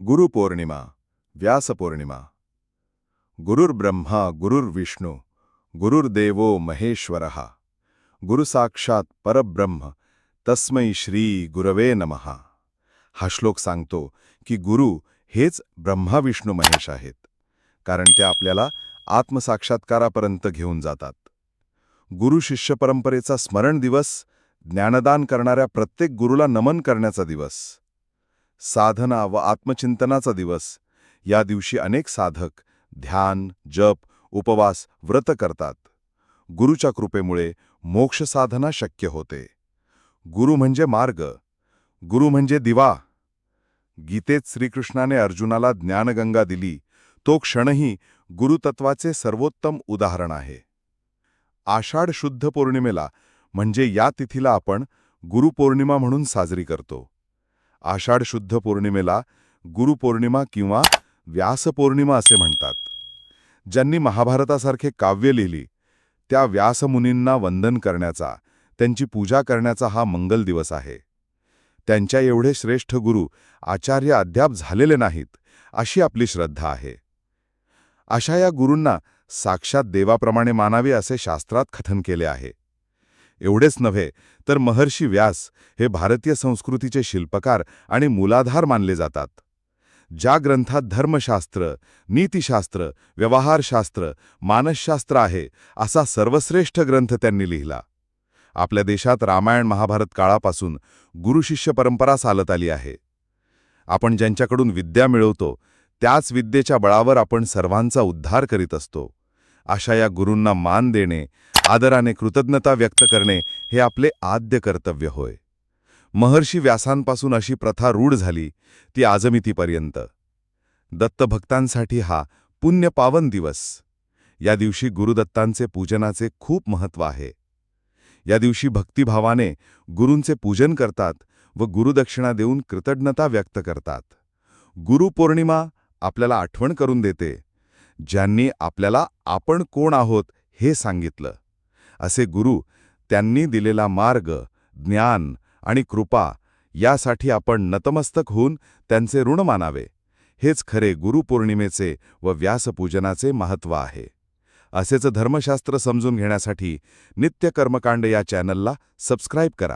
गुरुपौर्णिमा व्यासपौर्णिमा। गुरुर्ब्रह्मा गुरुर्विष्णू गुरुर्देवो महेश्वरः। गुरुसाक्षात परब्रह्म तस्मै श्री गुरवे नमः। हा श्लोक सांगतो की गुरु हेच ब्रह्मा विष्णू महेश आहेत कारण ते आपल्याला आत्मसाक्षात्कारापर्यंत घेऊन जातात. गुरु शिष्य परंपरेचा स्मरण दिवस ज्ञानदान करणाऱ्या प्रत्येक गुरुला नमन करण्याचा दिवस साधना व आत्मचिंतनाचा दिवस. या दिवशी अनेक साधक ध्यान जप उपवास व्रत करतात. गुरुच्या कृपेमुळे मोक्ष साधना शक्य होते. गुरु म्हणजे मार्ग. गुरु म्हणजे दिवा. गीतेत श्रीकृष्णाने अर्जुनाला ज्ञानगंगा दिली. तो क्षणही गुरुतत्वाचे सर्वोत्तम उदाहरण आहे. आषाढ शुद्ध पौर्णिमेला म्हणजे या तिथीला आपण गुरुपौर्णिमा म्हणून साजरी करतो. आषाढ शुद्ध पौर्णिमेला गुरुपौर्णिमा किंवा व्यासपौर्णिमा असे म्हणतात. ज्यांनी महाभारतासारखे काव्य लिहिली त्या व्यासमुनींना वंदन करण्याचा त्यांची पूजा करण्याचा हा मंगल दिवस आहे. त्यांच्या एवढे श्रेष्ठ गुरु आचार्य अद्याप झालेले नाहीत अशी आपली श्रद्धा आहे. अशा या गुरूंना साक्षात देवाप्रमाणे मानावे असे शास्त्रात कथन केले आहे. एवढेच नव्हे तर महर्षी व्यास हे भारतीय संस्कृतीचे शिल्पकार आणि मूलाधार मानले जातात. ज्या ग्रंथात धर्मशास्त्र नीतिशास्त्र व्यवहारशास्त्र मानसशास्त्र आहे असा सर्वश्रेष्ठ ग्रंथ त्यांनी लिहिला. आपल्या देशात रामायण महाभारत काळापासून गुरुशिष्य परंपरा चालत आली आहे. आपण ज्यांच्याकडून विद्या मिळवतो त्याच विद्येच्या बळावर आपण सर्वांचा उद्धार करीत असतो. अशा या गुरूंना मान देणे आदराने कृतज्ञता व्यक्त करणे हे आपले आद्य कर्तव्य होय. महर्षी व्यासांपासून अशी प्रथा रूढ झाली ती आजमितीपर्यंत. दत्तभक्तांसाठी हा पुण्य पावन दिवस. या दिवशी गुरुदत्तांचे पूजनाचे खूप महत्त्व आहे. या दिवशी भक्तिभावाने गुरूंचे पूजन करतात व गुरुदक्षिणा देऊन कृतज्ञता व्यक्त करतात. गुरुपौर्णिमा आपल्याला आठवण करून देते. ज्यांनी आपल्याला आपण कोण आहोत हे सांगितलं. असे गुरु त्यांनी दिलेला मार्ग ज्ञान आणि कृपा यासाठी आपण नतमस्तक होऊन त्यांचे ऋण मानावे. हेच खरे गुरुपौर्णिमेचे व व्यासपूजनाचे महत्त्व आहे. असेच धर्मशास्त्र समजून घेण्यासाठी नित्य कर्मकांड या चॅनलला सबस्क्राईब करा.